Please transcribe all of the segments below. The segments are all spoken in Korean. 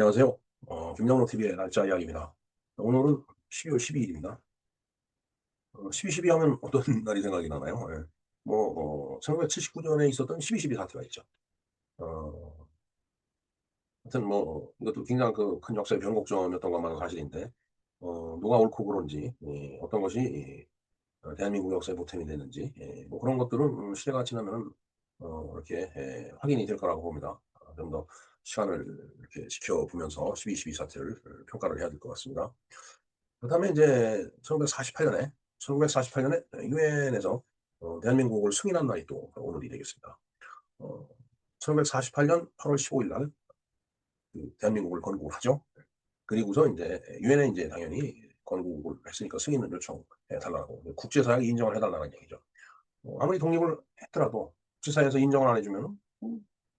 안녕하세요. 어, 김영로 TV의 날짜 이야기입니다. 오늘은 12월 12일입니다. 어, 12, 12 하면 어떤 날이 생각이 나나요? 예. 뭐, 어, 1979년에 있었던 12, 12 사태가 있죠. 어, 하여튼 뭐, 이것도 굉장히 그 큰 역사의 변곡점이었던 것만은 사실인데, 어, 누가 옳고 그른지, 예, 어떤 것이 예, 어, 대한민국 역사의 보탬이 되는지, 예, 뭐 그런 것들은 음, 시대가 지나면 어, 이렇게 예, 확인이 될 거라고 봅니다. 어, 좀더 시간을 이렇게 지켜보면서 12, 12 사태를 평가를 해야 될 것 같습니다. 그 다음에 이제 1948년에, 1948년에 유엔에서 어, 대한민국을 승인한 날이 또 오늘이 되겠습니다. 어, 1948년 8월 15일 날, 그 대한민국을 건국을 하죠. 그리고서 이제 유엔에 이제 당연히 건국을 했으니까 승인을 요청해 달라고 국제사회가 인정을 해달라는 얘기죠. 어, 아무리 독립을 했더라도 국제사회에서 인정을 안 해주면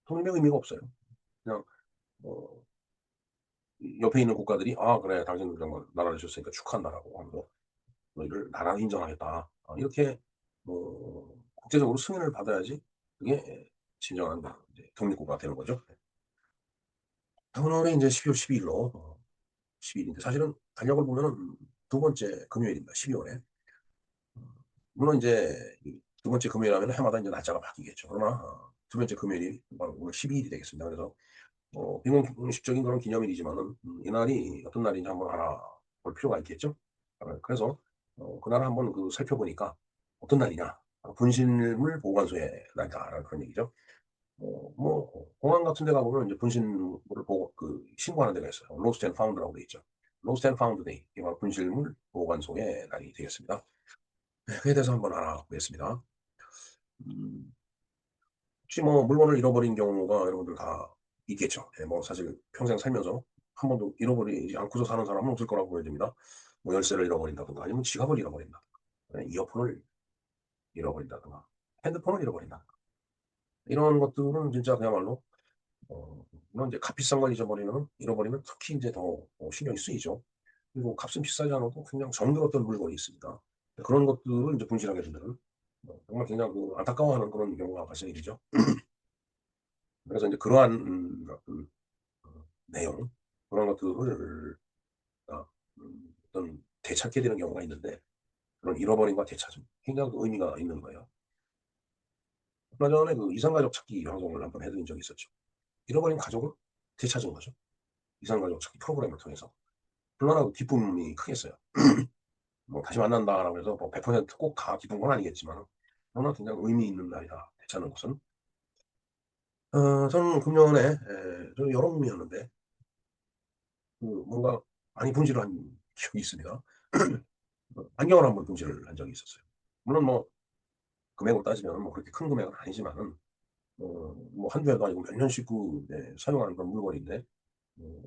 음, 독립의 의미가 없어요. 그냥 어, 옆에 있는 국가들이 아 그래 당신 정말 나라를 줬으니까 축하한다라고 하면서 너희를 나라 인정하겠다 아, 이렇게 뭐 국제적으로 승인을 받아야지 그게 진정한 독립국가 되는 거죠. 오늘은 이제 12월 12일로 어, 10일인데 사실은 달력을 보면은 두 번째 금요일입니다. 12월에 물론 이제 두 번째 금요일 하면 해마다 이제 날짜가 바뀌겠죠. 그러나 어, 두 번째 금요일이 바로 오늘 12일이 되겠습니다. 그래서 어, 비공식적인 그런 기념일이지만은 음, 이날이 어떤 날인지 한번 알아볼 필요가 있겠죠. 어, 그래서 어, 그날 한번 그 살펴보니까 어떤 날이냐 분실물 보관소의 날이다라는 그런 얘기죠. 어, 뭐 공항 같은 데 가보면 이제 분실물을 보고 그 신고하는 데가 있어요. 로스트 앤 파운드라고 돼 있죠. 로스트 앤 파운드 데이 이 바로 분실물 보관소의 날이 되겠습니다. 네, 그에 대해서 한번 알아보겠습니다. 음, 혹시 뭐 물건을 잃어버린 경우가 여러분들 다 있겠죠. 예, 뭐 사실 평생 살면서 한 번도 잃어버리지 않고서 사는 사람은 없을 거라고 보여집니다. 뭐 열쇠를 잃어버린다든가 아니면 지갑을 잃어버린다. 예, 이어폰을 잃어버린다든가 핸드폰을 잃어버린다. 이런 것들은 진짜 그야말로 어, 물론 이제 값 비싼 걸 잊어버리면 잃어버리면 특히 이제 더 어, 신경이 쓰이죠. 그리고 값은 비싸지 않아도 그냥 정들었던 물건이 있습니다. 그런 것들을 이제 분실하게 어, 정말 굉장히 그 안타까워하는 그런 경우가 발생이 되죠. 그래서 이제 그러한 음, 그, 어, 내용 그런 것들을 어, 음, 어떤 되찾게 되는 경우가 있는데 그런 잃어버림과 되찾음 굉장히 의미가 있는 거예요. 얼마 전에 그 이상가족 찾기 방송을 한번 해드린 적이 있었죠. 잃어버린 가족을 되찾은 거죠. 이상가족 찾기 프로그램을 통해서. 얼마나 기쁨이 크겠어요. 뭐 다시 만난다라고 해서 뭐 100%꼭 다 기쁜 건 아니겠지만 그러나 굉장히 의미 있는 날이다. 되찾는 것은. 어, 저는 금년에 에, 저는 여름이었는데 그 뭔가 많이 분실을 한 기억이 있습니다. 어, 안경을 한번 분실을 한 적이 있었어요. 물론 뭐 금액으로 따지면 뭐 그렇게 큰 금액은 아니지만은 어, 뭐 한두 해도 아니고 몇 년씩 그 네, 사용하는 그런 물건인데 어,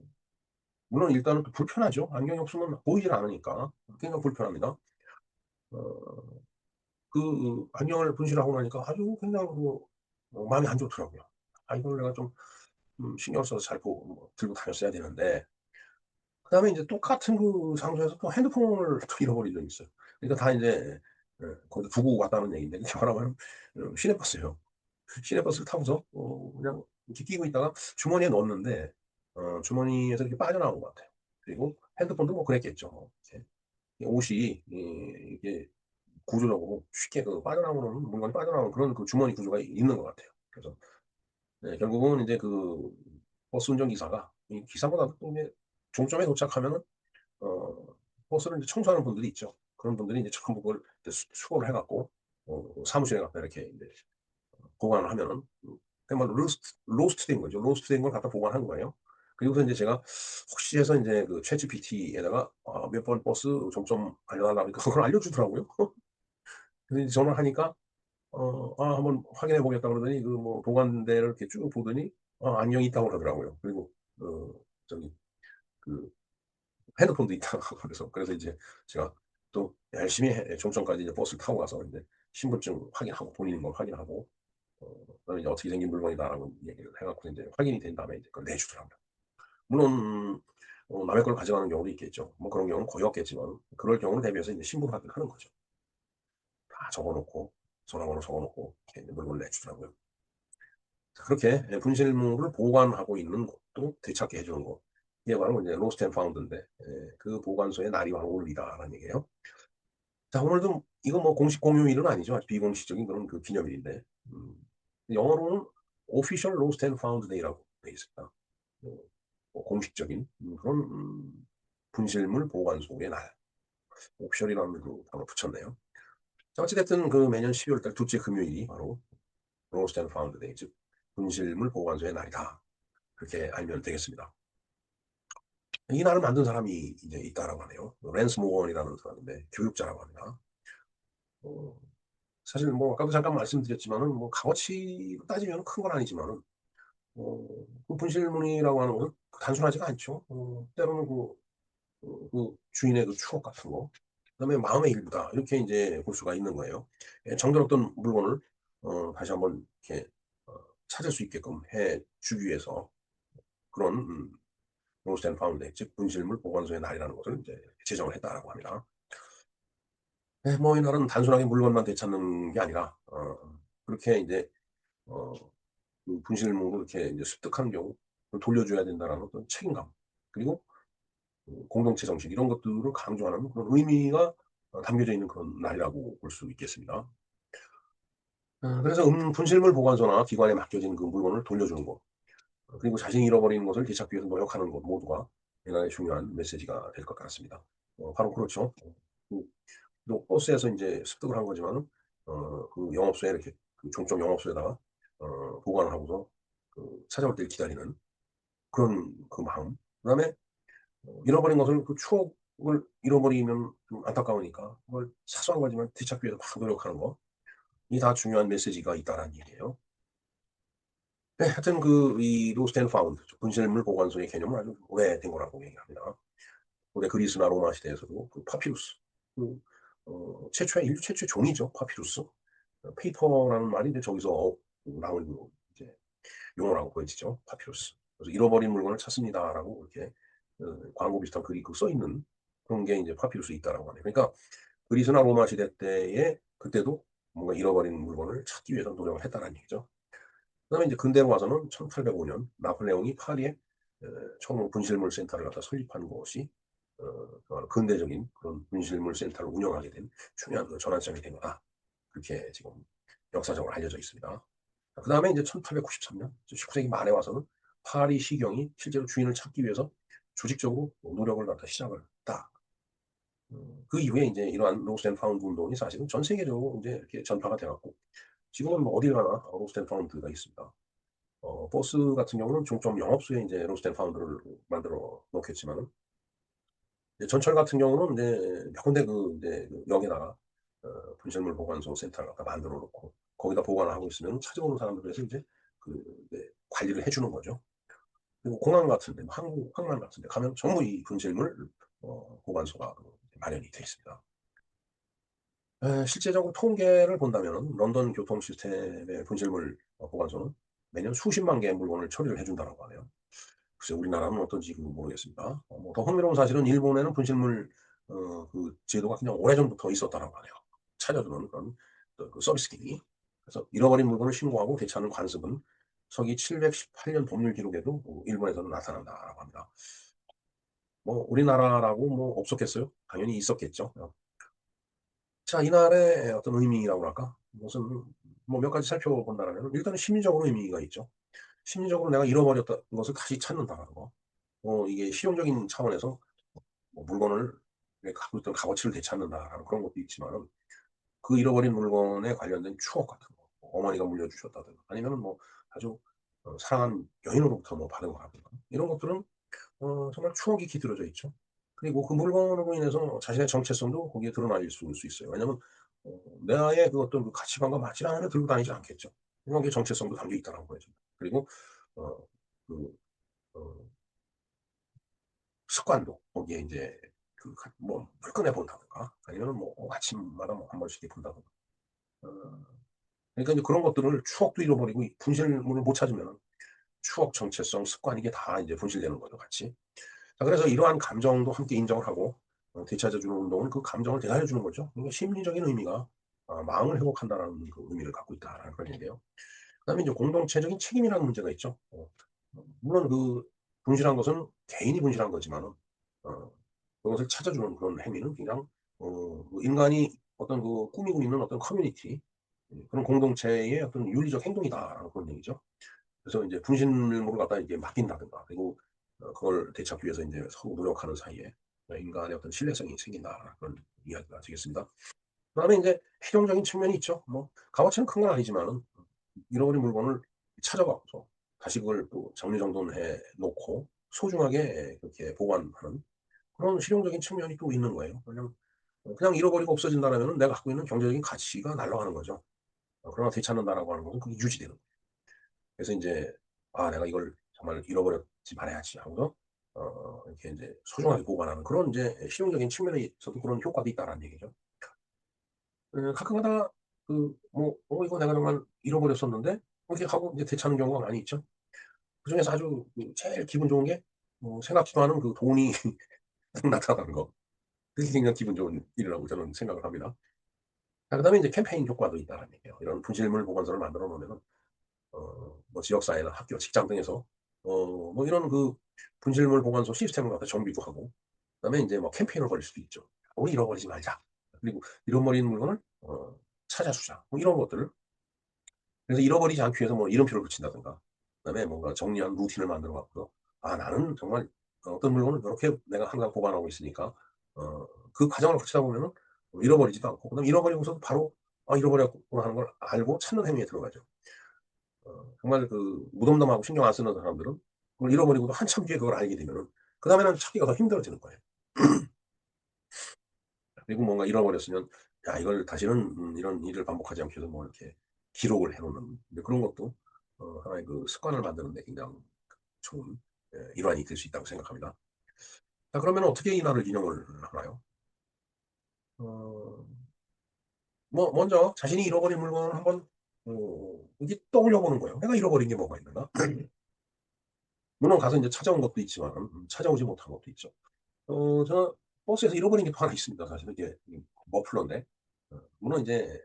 물론 일단은 또 불편하죠. 안경이 없으면 보이질 않으니까 굉장히 불편합니다. 어, 그 안경을 분실하고 나니까 아주 굉장히 그, 어, 마음이 안 좋더라고요. 아 이걸 내가 좀 음, 신경 써서 잘 보고 뭐 들고 다녔어야 되는데 그 다음에 이제 똑같은 그 장소에서 또 핸드폰을 또 잃어버린 적이 있어요. 그러니까 다 이제 예, 거기다 두고 갔다는 얘기인데 말하면 어, 시내버스예요. 시내버스를 타고서 어, 그냥 이렇게 끼고 있다가 주머니에 넣었는데 어, 주머니에서 이렇게 빠져나온 것 같아요. 그리고 핸드폰도 뭐 그랬겠죠. 이렇게. 옷이 이, 게 구조적으로 쉽게 그 빠져나오는 물건이 빠져나오는 그런 그 주머니 구조가 있는 것 같아요. 그래서 네, 결국은 이제 그 버스 운전 기사가 이 기사보다도 또 이제 종점에 도착하면은 어, 버스를 이제 청소하는 분들이 있죠. 그런 분들이 이제 전부 그걸 수, 수거를 해갖고 어, 사무실에 갖다 이렇게 이제 보관을 하면은 정말 로스트 로스트 된 거죠. 로스트 된 걸 갖다 보관한 거예요. 그리고서 이제 제가 혹시 해서 이제 그 챗GPT에다가 아, 몇번 버스 종점 알려달라고 하니까 그걸 알려주더라고요. 그래서 이제 전화를 하니까 어, 아, 한번 확인해 보겠다 그러더니 그 뭐 보관대를 이렇게 쭉 보더니 아, 안경이 있다고 그러더라고요. 그리고 어, 저기 그 핸드폰도 있다 그래서 그래서 이제 제가 또 열심히 해, 종점까지 이제 버스를 타고 가서 이제 신분증 확인하고 돈 있는 걸 확인하고 어, 그다음에 이제 어떻게 생긴 물건이다라고 얘기를 해갖고 이제 확인이 된 다음에 이제 그걸 내주더라고요. 물론 어, 남의 걸 가져가는 경우도 있겠죠. 뭐 그런 경우는 거의 없겠지만 그럴 경우를 대비해서 이제 신분 확인하는 거죠. 다 적어놓고 전화번호 적어놓고 이렇게 물건을 내주더라고요. 그렇게 분실물을 보관하고 있는 것도 되찾게 해주는 거. 이게 바로 이제 로스트 앤 파운드인데 예, 그 보관소의 날이 바로 오늘이다라는 얘기예요. 자 오늘도 이거 뭐 공식 공휴일은 아니죠. 비공식적인 그런 그 기념일인데 음, 영어로는 Official Lost and Found Day라고 되어 있습니다. 뭐, 뭐 공식적인 음, 그런 음, 분실물 보관소의 날. 오피셜이라는 그 단어 붙였네요. 자 어찌됐든 그 매년 12월 달 둘째 금요일이 바로 Lost and Found Day 즉 분실물 보관소의 날이다. 그렇게 알면 되겠습니다. 이 날을 만든 사람이 이제 있다라고 하네요. 랜스 모건이라는 사람인데 교육자라고 합니다. 어, 사실 뭐 아까도 잠깐 말씀드렸지만은 뭐 값어치로 따지면 큰 건 아니지만은 어, 그 분실문이라고 하는 것은 단순하지가 않죠. 어, 때로는 그, 그, 그 주인의 그 추억 같은 거, 그다음에 마음의 일부다 이렇게 이제 볼 수가 있는 거예요. 예, 정들었던 물건을 어, 다시 한번 이렇게 어, 찾을 수 있게끔 해 주기 위해서 그런 음, 로스트 앤 파운드, 즉 분실물 보관소의 날이라는 것을 이제 제정을 했다라고 합니다. 네, 뭐 이날은 단순하게 물건만 되찾는 게 아니라 어, 그렇게 이제 어, 그 분실물을 이렇게 이제 습득한 경우 돌려줘야 된다는 어떤 책임감 그리고 그 공동체 정신 이런 것들을 강조하는 그런 의미가 어, 담겨져 있는 그런 날이라고 볼 수 있겠습니다. 어, 그래서 음, 분실물 보관소나 기관에 맡겨진 그 물건을 돌려주는 것 그리고 자신이 잃어버리는 것을 되찾기 위해서 노력하는 것 모두가 대단히 중요한 메시지가 될 것 같습니다. 어, 바로 그렇죠. 그, 버스에서 이제 습득을 한 거지만은 어, 그 영업소에 이렇게 그 종점 영업소에다가 어, 보관을 하고서 그 찾아올 때를 기다리는 그런 그 마음. 그다음에 어, 잃어버린 것을 그 추억을 잃어버리면 좀 안타까우니까 그걸 사소한 거지만 되찾기 위해서 막 노력하는 거. 이 다 중요한 메시지가 있다라는 얘기예요. 네, 하여튼 그 이 로스트 앤 파운드 분실물 보관소의 개념은 아주 오래된 거라고 얘기합니다. 고대 그리스나 로마 시대에서도 그 파피루스 그 어, 최초의 인류 최초의 종이죠 파피루스 어, 페이퍼라는 이제 저기서 어, 나온 그 이제 용어라고 보여지죠 파피루스 그래서 잃어버린 물건을 찾습니다라고 이렇게 어, 광고 비슷한 글이 그써 있는 그런 게 이제 파피루스 있다라고 하네요. 그러니까 그리스나 로마 시대 때에 그때도 뭔가 잃어버린 물건을 찾기 위해서 노력을 했다는 얘기죠. 그다음에 이제 근대로 와서는 1805년 나폴레옹이 파리에 처음 분실물 센터를 갖다 설립한 것이 어, 근대적인 그런 분실물 센터를 운영하게 된 중요한 그 전환점이 된 거다. 그렇게 지금 역사적으로 알려져 있습니다. 그 다음에 이제 1893년, 19세기 말에 와서는 파리 시경이 실제로 주인을 찾기 위해서 조직적으로 노력을 갖다 시작을 했다. 음, 그 이후에 이제 이러한 로스 앤 파운드 운동이 사실은 전 세계적으로 이제 이렇게 전파가 돼갖고 지금은 뭐 어딜 가나 로스트 앤 파운드가 있습니다. 어, 버스 같은 경우는 종점 영업소에 이제 로스트 앤 파운드를 만들어 놓겠지만은 전철 같은 경우는 이제 몇 군데 그 이제 그 역에다가 어, 분실물 보관소 센터를 만들어 놓고 거기다 보관을 하고 있으면 찾아오는 사람들에서 이제 그 이제 관리를 해주는 거죠. 그리고 공항 같은데, 뭐 항, 항만 같은데 가면 전부 이 분실물 어, 보관소가 마련이 되어 있습니다. 실제적으로 통계를 본다면 런던 교통 시스템의 분실물 보관소는 매년 수십만 개의 물건을 처리를 해준다고 하네요. 글쎄 우리나라는 어떤지 모르겠습니다. 어, 뭐 더 흥미로운 사실은 일본에는 분실물 어, 그 제도가 그냥 오래전부터 있었다고 하네요. 찾아주는 그런 그 서비스 기능이. 그래서 잃어버린 물건을 신고하고 되찾는 관습은 서기 718년 법률 기록에도 일본에서는 나타난다라고 합니다. 뭐 우리나라라고 뭐 없었겠어요? 당연히 있었겠죠. 자, 이날의 어떤 의미라고 할까? 무슨, 뭐 몇 가지 살펴본다면, 일단은 심리적으로 의미가 있죠. 심리적으로 내가 잃어버렸던 것을 다시 찾는다는 거. 어, 이게 실용적인 차원에서 뭐 물건을 갖고 있던 값어치를 되찾는다라는 그런 것도 있지만, 그 잃어버린 물건에 관련된 추억 같은 거. 뭐 어머니가 물려주셨다든가, 아니면 뭐 아주 어, 사랑한 여인으로부터 뭐 받은 거라든가, 이런 것들은 어, 정말 추억이 깃들어져 있죠. 그리고 그 물건으로 인해서 자신의 정체성도 거기에 드러날 수, 수 있어요. 왜냐하면 어, 나의 그 어떤 그 가치관과 맞지 않으면 들고 다니지 않겠죠. 거기에 정체성도 담겨 있다는 거죠. 그리고 어, 그 어, 습관도 거기에 이제 그뭐 꺼내 본다든가 아니면 뭐 아침마다 뭐 한 번씩 본다든가. 어, 그러니까 이제 그런 것들을 추억도 잃어버리고 분실물을 못 찾으면 추억, 정체성, 습관 이게 다 이제 분실되는 거죠, 같이. 자, 그래서 이러한 감정도 함께 인정을 하고 어, 되찾아주는 운동은 그 감정을 대하여주는 거죠. 그러니까 심리적인 의미가 어, 마음을 회복한다는 그 의미를 갖고 있다라는 얘기예요. 그다음에 이제 공동체적인 책임이라는 문제가 있죠. 어, 물론 그 분실한 것은 개인이 분실한 거지만은 어 그것을 찾아주는 그런 행위는 그냥 어뭐 인간이 어떤 그 꾸미고 있는 어떤 커뮤니티 음 그런 공동체의 어떤 윤리적 행동이다라는 그런 얘기죠. 그래서 인제 분실물을 갖다가 이렇게 맡긴다든가 그리고 어 그걸 되찾기 위해서 인제 서로 노력하는 사이에 어 인간의 어떤 신뢰성이 생긴다 그런 이야기가 되겠습니다. 그다음에 인제 실용적인 측면이 있죠. 뭐 값어치는 큰 건 아니지만은 잃어버린 물건을 찾아 갖고서 다시 그걸 또 정리정돈해 놓고 소중하게 그렇게 보관하는 그런 실용적인 측면이 또 있는 거예요. 그냥 어 그냥 잃어버리고 없어진다라면은 내가 갖고 있는 경제적인 가치가 날아가는 거죠. 어 그러나 되찾는다라고 하는 것은 그게 유지되는 거예요. 그래서 인제 '아 내가 이걸 정말 잃어버리지 말아야지.' 하고서 어 이렇게 인제 소중하게 보관하는 그런 인제 실용적인 측면에 있어서 그런 효과도 있다라는 얘기죠. 예 가끔가다 그 뭐 '어 이거 내가 정말 잃어버렸었는데.' 이렇게 하고 이제 되찾는 경우가 많이 있죠. 그 중에서 아주 그 제일 기분 좋은 게 뭐 생각지도 않은 그 돈이 나타나는 거. 그게 굉장히 기분 좋은 일이라고 저는 생각을 합니다. 아 그다음에 인제 캠페인 효과도 있다라는 얘기예요. 이런 분실물 보관소를 만들어 놓으면은 어뭐 지역사회나 학교, 직장 등에서 어 뭐 이런 그 분실물 보관소 시스템을 갖다 정비도 하고 그 다음에 인제 뭐 캠페인을 벌일 수도 있죠. "우리 잃어버리지 말자." 그리고 "잃어버린 물건을 어 찾아주자." 뭐 이런 것들을 그래서 잃어버리지 않기 위해서 뭐 이름표를 붙인다든가 그 다음에 뭔가 정리한 루틴을 만들어 갖고서 '아 나는 정말 어떤 물건을 요렇게 내가 항상 보관하고 있으니까' 어 그 과정을 거치다 보면은 어 잃어버리지도 않고 그다음에 잃어버리고서도 바로 '아 잃어버렸구나.' 하는 걸 알고 찾는 행위에 들어가죠. 어 정말 그 무덤덤하고 신경 안 쓰는 사람들은 그걸 잃어버리고도 한참 뒤에 그걸 알게 되면은 그 다음에는 찾기가 더 힘들어지는 거예요. 그리고 뭔가 잃어버렸으면 '야 이걸 다시는 음 이런 일을 반복하지 않기 위해서 뭐 이렇게 기록을 해 놓는' 이제 그런 것도 어 하나의 그 습관을 만드는 데 굉장히 좋은 예 일환이 될 수 있다고 생각합니다. 자 그러면 어떻게 이 날을 기념을 하나요? 어 뭐 먼저 자신이 잃어버린 물건을 한번 어 이렇게 떠올려 보는 거예요. '내가 잃어버린 게 뭐가 있는가?' 물론 가서 인제 찾아온 것도 있지만은 음 찾아오지 못한 것도 있죠. 어 저는 버스에서 잃어버린 게 또 하나 있습니다 사실은. 이게 이 머플러인데 어 물론 인제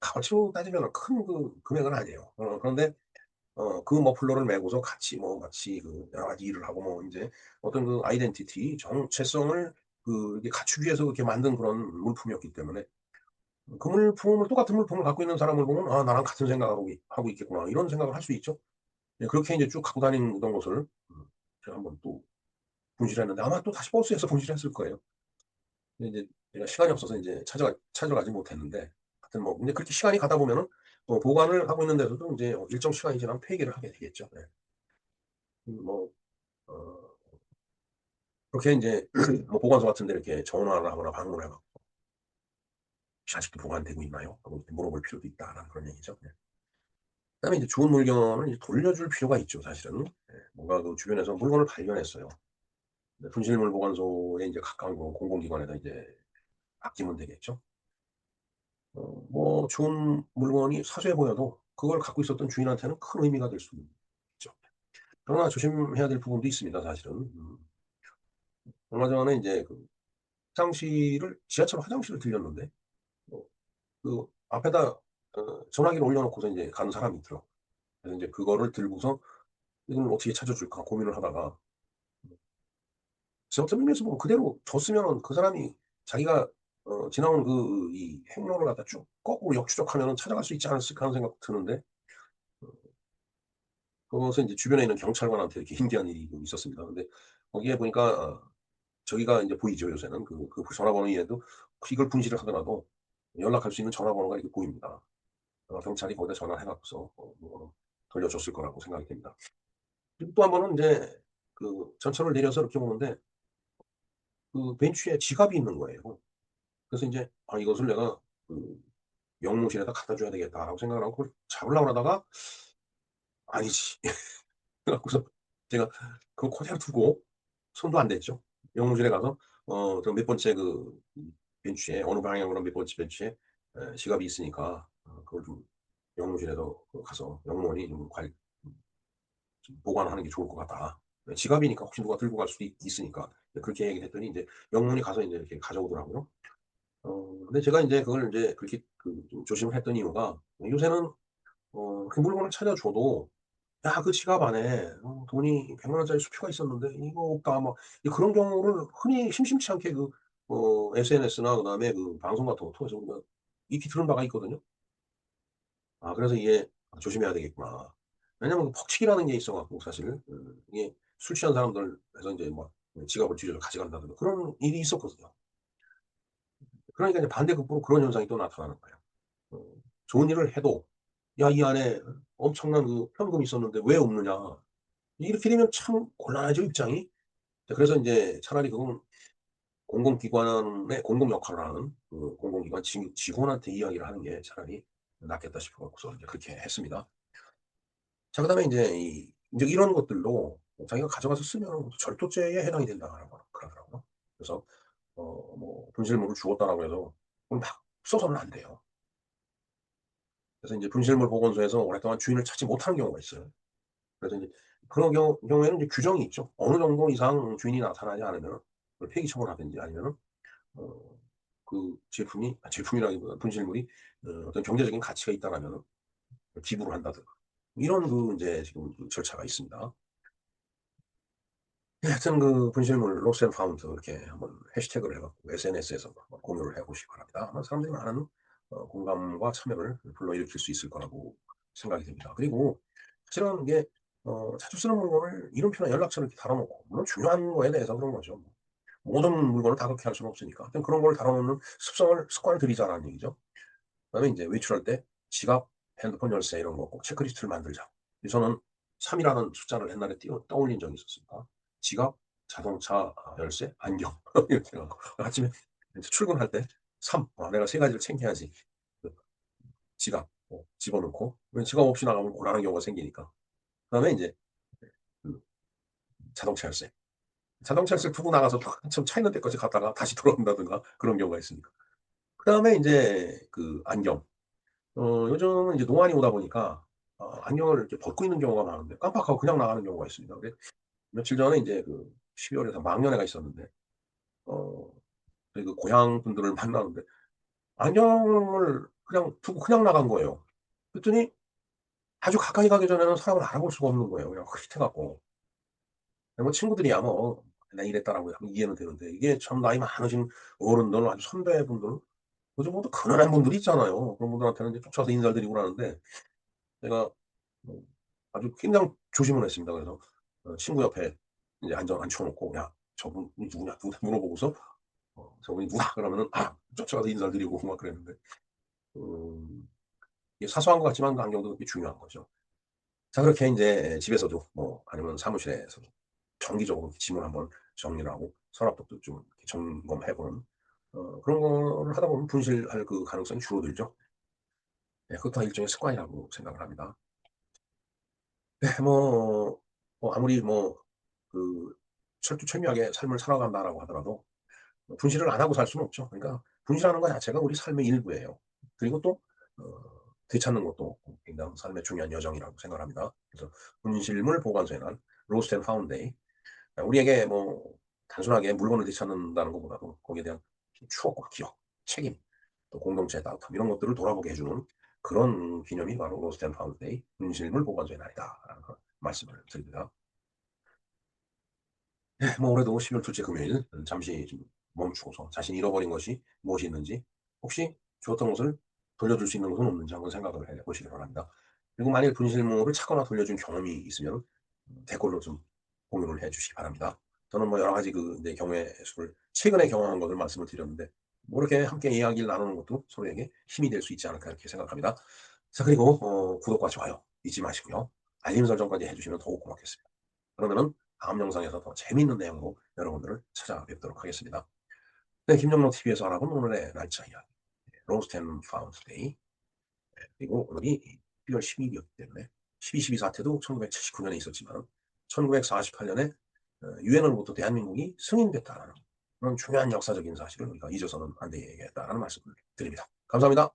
값어치로 따지면은 큰그 금액은 아니에요. 어 그런데 어 그 머플러를 메고서 같이 뭐 같이 그 여러 가지 일을 하고 뭐 인제 어떤 그 아이덴티티 정체성을 그 이렇게 갖추기 위해서 그렇게 만든 그런 물품이었기 때문에 그 물품을 똑같은 물품을 갖고 있는 사람을 보면 '아 나랑 같은 생각하고 있 하고 있겠구나.' 이런 생각을 할 수 있죠. 예 그렇게 인제 쭉 갖고 다니던 것을 음 제가 한번 또 분실했는데 아마 또 다시 버스에서 분실했을 거예요. 근데 인제 제가 시간이 없어서 인제 찾아가 찾으러 가지 못했는데 하여튼 뭐 근데 그렇게 시간이 가다 보면은 어 보관을 하고 있는 데서도 인제 어 일정 시간이 지나면 폐기를 하게 되겠죠. 네. 음뭐어 그렇게 인제 뭐 보관소 같은 데 이렇게 전화를 하거나 방문을 해 갖고 "혹시 아직도 보관되고 있나요?" 하고 물어볼 필요도 있다라는 그런 얘기죠. 네. 그다음에 이제 좋은 물건을 이제 돌려줄 필요가 있죠 사실은. 예. 뭔가 그 주변에서 물건을 발견했어요. 네 분실물 보관소에 인제 가까운 그 공공기관에다 이제 맡기면 되겠죠. 어 뭐 좋은 물건이 사소해 보여도 그걸 갖고 있었던 주인한테는 큰 의미가 될 수 있죠. 그러나 조심해야 될 부분도 있습니다 사실은. 음. 얼마 전에 인제 그 화장실을 지하철 화장실을 들렀는데 어그 앞에다 어 전화기를 올려 놓고서 인제 가는 사람이 있더라고요. 그래서 인제 그거를 들고서 '이걸 어떻게 찾아줄까.' 고민을 하다가 음제 어떤 의미에서 보면 그대로 뒀으면은 그 사람이 자기가 어 지나온 그 이 행로를 갖다 쭉 거꾸로 역추적하면은 찾아갈 수 있지 않았을까 하는 생각도 드는데 어 그것은 인제 주변에 있는 경찰관한테 이렇게 인계한 일이 좀 있었습니다. 근데 거기에 보니까 어 저기가 인제 보이죠 요새는. 그 그 전화번호 외에도 혹시 이걸 분실을 하더라도 연락할 수 있는 전화번호가 이렇게 보입니다. 경찰이 거기다 전화를 해 갖고서 어 뭐 돌려줬을 거라고 생각이 됩니다. 그리고 또 한 번은 인제 그 전철을 내려서 이렇게 오는데 그 벤치에 지갑이 있는 거예요. 그래서 인제 '아 이것을 내가 그 영무실에다 갖다 줘야 되겠다.'라고 생각을 하고 그걸 잡으려고 그러다가 '아니지.' 그래 갖고서 제가 그거 그대로 두고 손도 안 댔죠. 영무실에 가서 어저몇 번째 그음 벤치에 어느 방향으로 몇 번째 벤치에 에 지갑이 있으니까 어 그걸 좀 영무실에서 그 가서 영무원이 좀관음좀 보관하는 게 좋을 것 같다. 예 지갑이니까 혹시 누가 들고 갈 수도 있 있으니까. 네 그렇게 얘기를 했더니 인제 영무원이 가서 인제 이렇게 가져오더라고요. 어 근데 제가 인제 그걸 인제 그렇게 그좀 조심을 했던 이유가 요새는 어 그 물건을 찾아 줘도 야, 그 지갑 안에 어 돈이 1 0 0만 원짜리 수표가 있었는데 이거 없다. 막 이 그런 경우를 흔히 심심치 않게 그 어 SNS나 그다음에 그 방송 같은 거 통해서 우리가 익히 들은 바가 있거든요. 아 그래서 이게 '아 조심해야 되겠구나.' 왜냐면 그 퍽치기라는 게 있어 갖고 사실 음 이게 술 취한 사람들에서 인제 막그 지갑을 뒤져서 가져간다든가 그런 일이 있었거든요. 그러니까 이제 반대급부로 그런 현상이 또 나타나는 거예요. 어 좋은 일을 해도 ' 야 이 안에 엄청난 그 현금이 있었는데 왜 없느냐.' 이렇게 되면 참 곤란하죠 입장이. 자 그래서 인제 차라리 그건 공공기관의 공공 역할을 하는 그 공공기관 직 직원한테 이야기를 하는 게 차라리 낫겠다 싶어 갖고서 인제 그렇게 했습니다. 자 그 다음에 인제 이 인제 이런 것들도 자기가 가져가서 쓰면 절도죄에 해당이 된다라고 그러더라고요. 그래서 어 뭐 분실물을 주웠다라고 해서 그럼 막 써서는 안 돼요. 그래서 인제 분실물 보건소에서 오랫동안 주인을 찾지 못하는 경우가 있어요. 그래서 인제 그런 경우 경우에는 이제 규정이 있죠. 어느 정도 이상 주인이 나타나지 않으면 폐기 처분하든지 아니면은 어그 제품이 아 제품이라기보다 분실물이 어 어떤 경제적인 가치가 있다라면은 기부를 한다든가 이런 그 인제 지금 그 절차가 있습니다. 예 하여튼 그 분실물 로스 앤 파운드 이렇게 한번 해시태그를 해 갖고 SNS에서 공유를 해 보시기 바랍니다. 아마 사람들이 많은 어 공감과 참여를 불러일으킬 수 있을 거라고 생각이 됩니다. 그리고 사실은 이게 어 자주 쓰는 물건을 이름표나 연락처를 이렇게 달아 놓고 물론 중요한 거에 대해서 그런 거죠. 뭐 모든 물건을 다 그렇게 할 수는 없으니까. 그런 걸 달아 놓는 습성을 습관을 들이자라는 얘기죠. 그다음에 인제 외출할 때 지갑, 핸드폰 열쇠 이런 거 꼭 체크리스트를 만들자. 이 저는 3 이라는 숫자를 옛날에 띄어 떠올린 적이 있었습니다. 지갑, 자동차 아 열쇠, 안경 이렇게 해 갖고 아침에 이제 출근할 때 3어 '내가 3 가지를 챙겨야지.' 그 지갑 어 집어넣고 지갑 없이 나가면 곤란한 경우가 생기니까. 그 다음에 인제 그 자동차 열쇠. 자동차 열쇠를 두고 나가서 또 한참 차 있는 데까지 갔다가 다시 돌아온다든가 그런 경우가 있으니까. 그 다음에 인제 그 안경. 어 요즘은 이제 노안이 오다 보니까 어 안경을 이렇게 벗고 있는 경우가 많은데 깜빡하고 그냥 나가는 경우가 있습니다. 근데 며칠 전에 인제 그 12 월에 막년회가 있었는데 어 그 고향 분들을 만나는데 안경을 그냥 두고 그냥 나간 거예요. 그랬더니 아주 가까이 가기 전에는 사람을 알아볼 수가 없는 거예요, 그냥 흐릿해 갖고. 뭐 친구들이야 뭐 "내가 이랬다."라고 이해는 되는데 이게 참 나이 많으신 어른들 아주 선배분들 요즘 뭐또 가난한 분들이 있잖아요. 그런 분들한테는 이제 쫓아가서 인사를 드리고 그러는데 제가 뭐 아주 굉장히 조심을 했습니다. 그래서 어 친구 옆에 이제 앉아 앉혀 놓고 "야 저분이 누구냐?" 누구냐 물어보고서 어" 저분이 누구다." 그러면은 아 쫓아가서 인사를 드리고 막 그랬는데 음 사소한 것 같지만 그 안경도 되게 중요한 거죠. 자 그렇게 인제 집에서도 뭐 아니면 사무실에서도 정기적으로 짐을 한번 정리를 하고 서랍도 좀 이렇게 점검해 보는 어 그런 거를 하다 보면 분실할 그 가능성이 줄어들죠. 네 그것도 일종의 습관이라고 생각을 합니다. 네 뭐 뭐 아무리 뭐 그 철두철미하게 삶을 살아간다라고 하더라도 뭐 분실을 안 하고 살 수는 없죠. 그러니까 분실하는 거 자체가 우리 삶의 일부예요. 그리고 또 어 되찾는 것도 굉장히 삶의 중요한 여정이라고 생각을 합니다. 그래서 분실물 보관소에 난 로스트 앤 파운드 데이 아 우리에게 뭐 단순하게 물건을 되찾는다는 것보다도 거기에 대한 추억과 기억, 책임, 또 공동체의 따뜻함 이런 것들을 돌아보게 해 주는 그런 기념이 바로 로스트 앤 파운드 데이 분실물 보관소의 날이다 라는 거 말씀을 드립니다. 네 뭐 올해도 12월 둘째 금요일 음 잠시 좀 멈추고서 자신이 잃어버린 것이 무엇이 있는지 혹시 주었던 것을 돌려줄 수 있는 것은 없는지 한번 생각을 해 보시기 바랍니다. 그리고 만일 분실물을 찾거나 돌려준 경험이 있으면 음 댓글로 좀 공유를 해 주시기 바랍니다. 저는 뭐 여러 가지 그 이제 경우의 수를 최근에 경험한 것을 말씀을 드렸는데 뭐 이렇게 함께 이야기를 나누는 것도 서로에게 힘이 될 수 있지 않을까 이렇게 생각합니다. 자 그리고 어 구독과 좋아요 잊지 마시고요. 알림 설정까지 해 주시면 더욱 고맙겠습니다. 그러면은 다음 영상에서 더 재미있는 내용으로 여러분들을 찾아뵙도록 하겠습니다. 네 김정록 TV에서 알아본 오늘의 날짜 이야기 로스트 앤 파운드 데이 네 그리고 오늘이 12월 12 일이었기 때문에 12.12 사태도 1979 년에 있었지만 1948 년에 어 유엔으로부터 대한민국이 승인됐다라는 그런 중요한 역사적인 사실을 우리가 잊어서는 안 되겠다라는 말씀을 드립니다. 감사합니다.